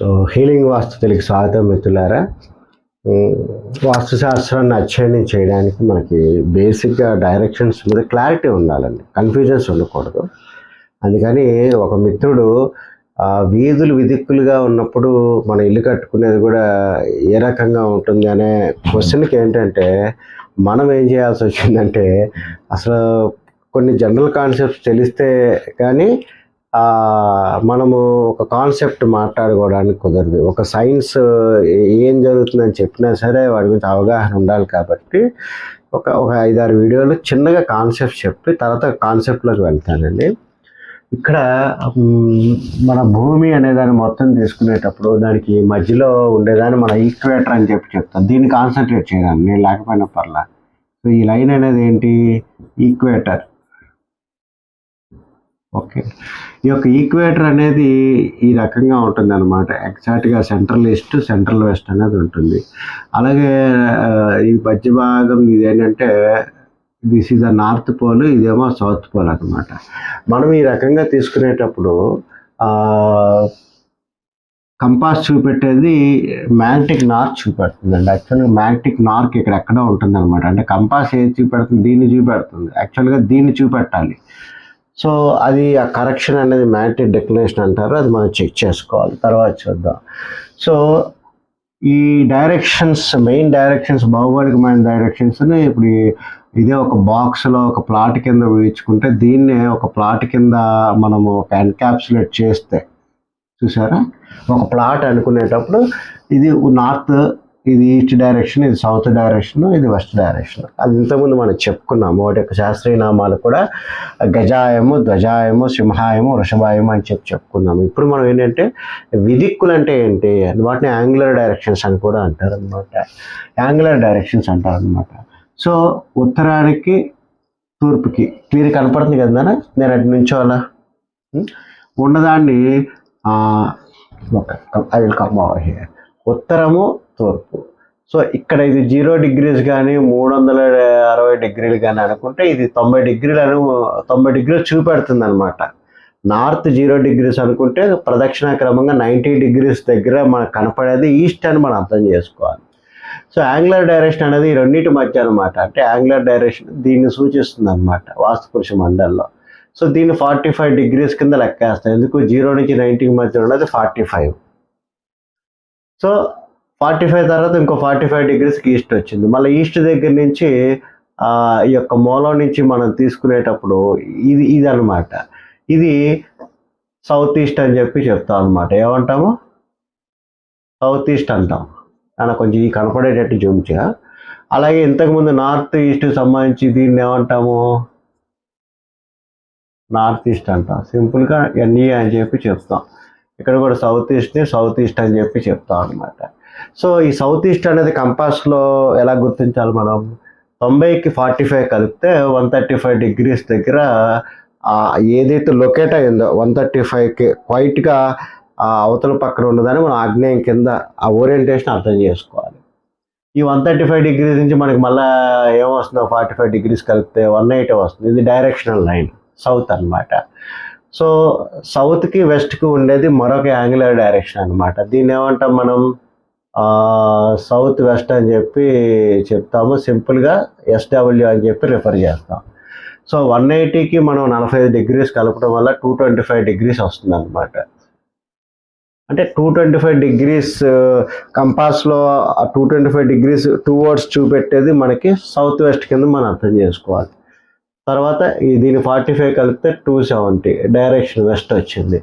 So healing వాస్తు తెలుగు స్వాగతం మిత్రులారా వాస్తుశాస్త్రాన్ని అధ్యయనం చేయడానికి మనకి బేసిక్గా డైరెక్షన్స్ మీద క్లారిటీ ఉండాలండి కన్ఫ్యూజన్స్ ఉండకూడదు అందుకని ఒక మిత్రుడు వీధులు విదిక్కులుగా ఉన్నప్పుడు మన ఇల్లు కట్టుకునేది కూడా ఏ రకంగా ఉంటుంది అనే క్వశ్చన్కి ఏంటంటే మనం ఏం చేయాల్సి వచ్చిందంటే అసలు కొన్ని జనరల్ కాన్సెప్ట్స్ తెలిస్తే కానీ మనము ఒక కాన్సెప్ట్ మాట్లాడుకోవడానికి కుదరదు. ఒక సైన్స్ ఏం జరుగుతుందని చెప్పినా సరే వాడి గురించి అవగాహన ఉండాలి కాబట్టి ఒక ఒక ఐదారు వీడియోలు చిన్నగా కాన్సెప్ట్ చెప్పి తర్వాత కాన్సెప్ట్లోకి వెళ్తానండి. ఇక్కడ మన భూమి అనేదాన్ని మొత్తం తీసుకునేటప్పుడు దానికి మధ్యలో ఉండేదాన్ని మన ఈక్వేటర్ అని చెప్పి చెప్తాను. దీన్ని కాన్సన్ట్రేట్ చేయడానికి నేను లేకపోయినా పర్లా. సో ఈ లైన్ అనేది ఏంటి? ఈక్వేటర్. ఓకే. ఈ యొక్క ఈక్వేటర్ అనేది ఈ రకంగా ఉంటుంది అనమాట ఎగ్జాక్ట్గా సెంట్రల్ ఈస్ట్ సెంట్రల్ వెస్ట్ అనేది ఉంటుంది. అలాగే ఈ మధ్య భాగం ఇది ఏంటంటే this is the north pole ఇదేమో సౌత్ పోల్ అనమాట మనం ఈ రకంగా తీసుకునేటప్పుడు కంపాస్ చూపెట్టేది మ్యాగ్నెటిక్ నార్త్ చూపెడుతుందండి. యాక్చువల్గా మ్యాగ్నెటిక్ నార్క్ ఇక్కడ ఎక్కడ ఉంటుంది అనమాట అంటే కంపాస్ ఏది చూపెడుతుంది? దీన్ని చూపెడుతుంది. యాక్చువల్గా దీన్ని చూపెట్టాలి. సో అది ఆ కరెక్షన్ అనేది మ్యాగ్నెటిక్ డెక్లరేషన్ అంటారు. అది మనం చెక్ చేసుకోవాలి. తర్వాత చూద్దాం. సో ఈ డైరెక్షన్స్ మెయిన్ డైరెక్షన్స్ భౌగోళికమైన డైరెక్షన్స్ని ఇప్పుడు ఇదే ఒక బాక్స్లో ఒక ప్లాట్ కింద ఊహించుకుంటే దీన్నే ఒక ప్లాట్ కింద మనము ఒక ఎన్క్యాప్సులేట్ చేస్తే చూసారా? ఒక ప్లాట్ అనుకునేటప్పుడు ఇది నార్త్ ఇది ఈస్ట్ డైరెక్షన్ ఇది సౌత్ డైరెక్షన్ ఇది వెస్ట్ డైరెక్షన్. అది ఇంతకుముందు మనం చెప్పుకున్నాము వాటి యొక్క శాస్త్రీయ నామాలు కూడా గజాయము ధ్వజాయము సింహాయము వృషభాయము అని చెప్పి చెప్పుకున్నాము. ఇప్పుడు మనం ఏంటంటే విదిక్కులు అంటే ఏంటి? వాటిని యాంగులర్ డైరెక్షన్స్ అని కూడా అంటారు అనమాట యాంగులర్ డైరెక్షన్స్ అంటారు అనమాట సో ఉత్తరానికి తూర్పుకి క్లియర్ కనపడుతుంది కదా నేను అటు నుంచో అలా? ఉన్నదాన్ని I will come over here. ఉత్తరము తూర్పు. సో ఇక్కడ ఇది జీరో డిగ్రీస్ కానీ మూడు వందల అరవై డిగ్రీలు కానీ అనుకుంటే ఇది తొంభై డిగ్రీలను తొంభై డిగ్రీలు చూపెడుతుంది అనమాట నార్త్ జీరో డిగ్రీస్ అనుకుంటే ప్రదక్షిణ క్రమంగా నైంటీ డిగ్రీస్ దగ్గర మనకు కనపడేది ఈస్ట్ అని మనం అర్థం చేసుకోవాలి. సో యాంగులర్ డైరెక్షన్ అనేది ఈ రెండింటి మధ్య అనమాట అంటే యాంగులర్ డైరెక్షన్ దీన్ని సూచిస్తుంది అనమాట వాస్తుపురుష మండల్లో. సో దీన్ని ఫార్టీ ఫైవ్ డిగ్రీస్ కింద లెక్కేస్తాం. ఎందుకు? జీరో నుంచి నైంటీకి మధ్య ఉన్నది forty five. So forty five తర్వాత ఇంకో ఫార్టీ ఫైవ్ డిగ్రీస్కి ఈస్ట్ వచ్చింది. మళ్ళీ ఈస్ట్ దగ్గర నుంచి ఈ యొక్క మూలం నుంచి మనం తీసుకునేటప్పుడు ఇది ఇది అనమాట ఇది సౌత్ ఈస్ట్ అని చెప్పి చెప్తాం అనమాట ఏమంటాము? సౌత్ ఈస్ట్ అంటాం. అలా కొంచెం ఈ కనపడేటట్టు చూపించా అలాగే ఇంతకుముందు నార్త్ ఈస్ట్ సంబంధించి దీన్ని ఏమంటాము? నార్త్ ఈస్ట్ అంటాం. సింపుల్గా ఎన్ఈ అని చెప్పి చెప్తాం. ఇక్కడ కూడా సౌత్ ఈస్ట్ని సౌత్ ఈస్ట్ అని చెప్పి చెప్తాం అనమాట సో ఈ సౌత్ ఈస్ట్ అనేది కంపాస్లో ఎలా గుర్తించాలి మనం? తొంభైకి ఫార్టీ ఫైవ్ కలిపితే వన్ థర్టీ ఫైవ్ డిగ్రీస్ దగ్గర ఏదైతే లొకేట్ అయిందో వన్ థర్టీ ఫైవ్కి క్వైట్గా అవతల పక్కన ఉన్నదని మనం ఆగ్నేయం కింద ఆ ఓరియంటేషన్ అర్థం చేసుకోవాలి. ఈ వన్ థర్టీ ఫైవ్ డిగ్రీస్ నుంచి మనకి మళ్ళీ ఏమొస్తుందో ఫార్టీ ఫైవ్ డిగ్రీస్ కలిపితే వన్ ఎయిటీ వస్తుంది. ఇది డైరెక్షనల్ లైన్ సౌత్ అన్నమాట. సో సౌత్కి వెస్ట్కి ఉండేది మరొక యాంగులర్ డైరెక్షన్ అనమాట దీన్ని ఏమంటాం మనం? సౌత్ వెస్ట్ అని చెప్పి చెప్తాము. సింపుల్గా ఎస్డబ్ల్యూ అని చెప్పి రిఫర్ చేస్తాం. సో వన్ ఎయిటీకి మనం నలభై ఐదు డిగ్రీస్ కలపడం వల్ల టూ ట్వంటీ ఫైవ్ డిగ్రీస్ వస్తుంది అనమాట అంటే two twenty five degrees కంపాస్లో two twenty five degrees towards చూపెట్టేది మనకి సౌత్ వెస్ట్ కింద మనం అర్థం చేసుకోవాలి. తర్వాత ఈ దీని ఫార్టీ ఫైవ్ కలిపితే టూ సెవెంటీ డైరెక్షన్ వెస్ట్ వచ్చింది.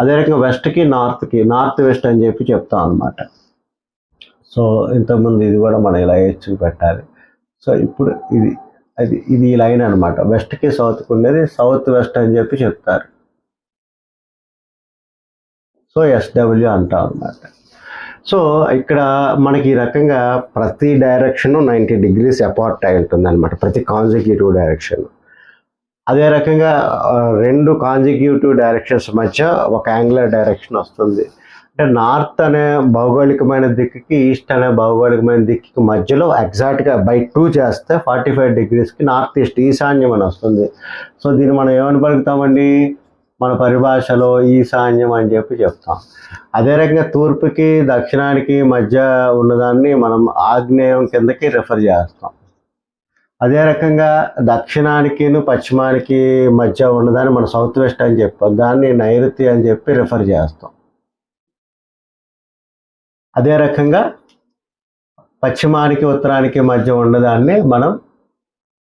అదే రకంగా వెస్ట్కి నార్త్కి నార్త్ వెస్ట్ అని చెప్పి చెప్తాం అనమాట సో ఇంతకుముందు ఇది కూడా మనం ఇలా వేసి చూపెట్టాలి సో ఇప్పుడు ఇది అది ఇది ఈ లైన్ అనమాట వెస్ట్కి సౌత్కి ఉండేది సౌత్ వెస్ట్ అని చెప్పి చెప్తారు. సో ఎస్డబ్ల్యూ అంటాం అనమాట సో ఇక్కడ మనకి ఈ రకంగా ప్రతి డైరెక్షన్ నైంటీ డిగ్రీస్ అపార్ట్ అయి ఉంటుంది అనమాట ప్రతి కాన్సిక్యూటివ్ డైరెక్షన్. అదే రకంగా రెండు కాన్సిక్యూటివ్ డైరెక్షన్స్ మధ్య ఒక యాంగులర్ డైరెక్షన్ వస్తుంది. అంటే నార్త్ అనే భౌగోళికమైన దిక్కుకి ఈస్ట్ అనే భౌగోళికమైన దిక్కుకి మధ్యలో ఎగ్జాక్ట్గా బై టూ చేస్తే ఫార్టీ ఫైవ్ డిగ్రీస్కి నార్త్ ఈస్ట్ ఈశాన్యం అని వస్తుంది. సో దీన్ని మనం ఏమని పలుకుతామండి? మన పరిభాషలో ఈశాన్యం అని చెప్పి చెప్తాం. అదే రకంగా తూర్పుకి దక్షిణానికి మధ్య ఉన్నదాన్ని మనం ఆగ్నేయం కిందకి రిఫర్ చేస్తాం. అదే రకంగా దక్షిణానికి పశ్చిమానికి మధ్య ఉన్నదాన్ని మనం సౌత్ వెస్ట్ అని చెప్పాం. దాన్ని నైరుతి అని చెప్పి రిఫర్ చేస్తాం. అదే రకంగా పశ్చిమానికి ఉత్తరానికి మధ్య ఉన్నదాన్ని మనం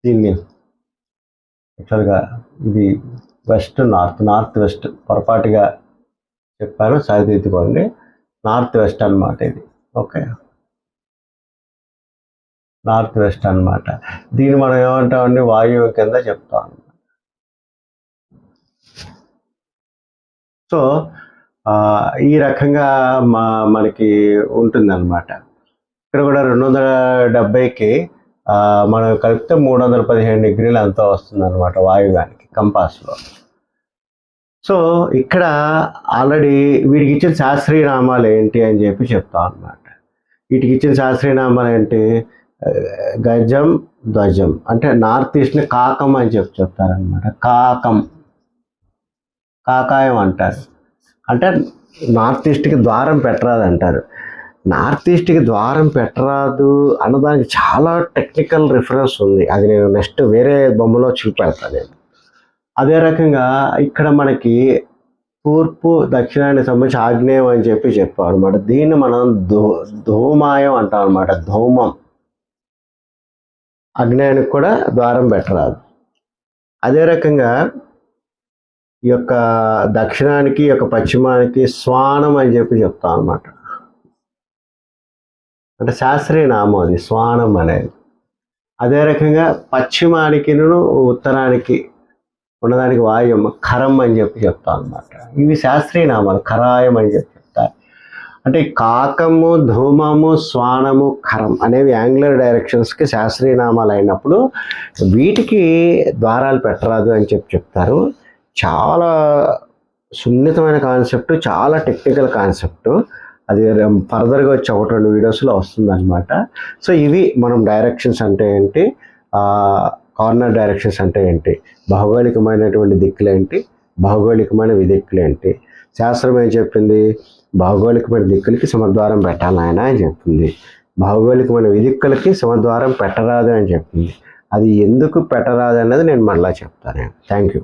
దీన్ని యాక్చువల్గా ఇది వెస్ట్ నార్త్ నార్త్ వెస్ట్ పొరపాటుగా చెప్పాను సరిదిద్దుకోండి. నార్త్ వెస్ట్ అన్నమాట ఇది. ఓకే నార్త్ వెస్ట్ అన్నమాట. దీన్ని మనం ఏమంటామండి? వాయువు కింద చెప్తాం. సో ఈ రకంగా మా మనకి ఉంటుందన్నమాట. ఇక్కడ కూడా రెండు వందల డెబ్బైకి మనం కలిపితే మూడు వందల పదిహేను డిగ్రీలు అంతా వస్తుంది అనమాట వాయువ్యానికి కంపాస్లో. సో ఇక్కడ ఆల్రెడీ వీటికి ఇచ్చిన శాస్త్రీయ నామాలు ఏంటి అని చెప్పి చెప్తాం అనమాట వీటికి ఇచ్చిన శాస్త్రీయ నామాలు ఏంటి? గజం ధ్వజం అంటే నార్త్ ఈస్ట్ని కాకం అని చెప్పి చెప్తారనమాట కాకం. కాకాయం అంటారు. అంటే నార్త్ ఈస్ట్కి ద్వారం పెట్టరాదు అంటారు. నార్త్ ఈస్ట్కి ద్వారం పెట్టరాదు అన్నదానికి చాలా టెక్నికల్ రిఫరెన్స్ ఉంది. అది నేను నెక్స్ట్ వేరే బొమ్మలో చూపెడతాను నేను. అదే రకంగా ఇక్కడ మనకి తూర్పు దక్షిణానికి సంబంధించి ఆగ్నేయం అని చెప్పి చెప్పాం అనమాట దీన్ని మనం ధూ ధూమాయం అంటాం అనమాట ధూమం. అగ్నేయానికి కూడా ద్వారం పెట్టరాదు. అదే రకంగా యొక్క దక్షిణానికి ఈ యొక్క పశ్చిమానికి స్వానం అని చెప్పి చెప్తాం అనమాట అంటే శాస్త్రీయ నామం అది స్వానం అనేది. అదే రకంగా పశ్చిమానికి ఉత్తరానికి ఉన్నదానికి వాయుం ఖరం అని చెప్పి చెప్తాం అనమాట ఇవి శాస్త్రీయ నామాలు ఖరాయం అని చెప్పి చెప్తారు అంటే కాకము ధూమము స్వానము ఖరం అనేవి యాంగులర్ డైరెక్షన్స్కి శాస్త్రీయ నామాలు అయినప్పుడు వీటికి ద్వారాలు పెట్టరాదు అని చెప్పి చెప్తారు. చాలా సున్నితమైన కాన్సెప్ట్ చాలా టెక్నికల్ కాన్సెప్ట్ అది ఫర్దర్గా వచ్చి ఒకటి రెండు వీడియోస్లో వస్తుంది అనమాట సో ఇవి మనం డైరెక్షన్స్ అంటే ఏంటి? కార్నర్ డైరెక్షన్స్ అంటే ఏంటి? భౌగోళికమైనటువంటి దిక్కులేంటి భౌగోళికమైన విదిక్కులేంటి శాస్త్రం ఏం చెప్పింది? భౌగోళికమైన దిక్కులకి సమద్వారం పెట్టాలి ఆయన అని చెప్పింది. భౌగోళికమైన విదిక్కులకి సమద్వారం పెట్టరాదు అని చెప్పింది. అది ఎందుకు పెట్టరాదు అనేది నేను మళ్ళీ చెప్తాను. Thank you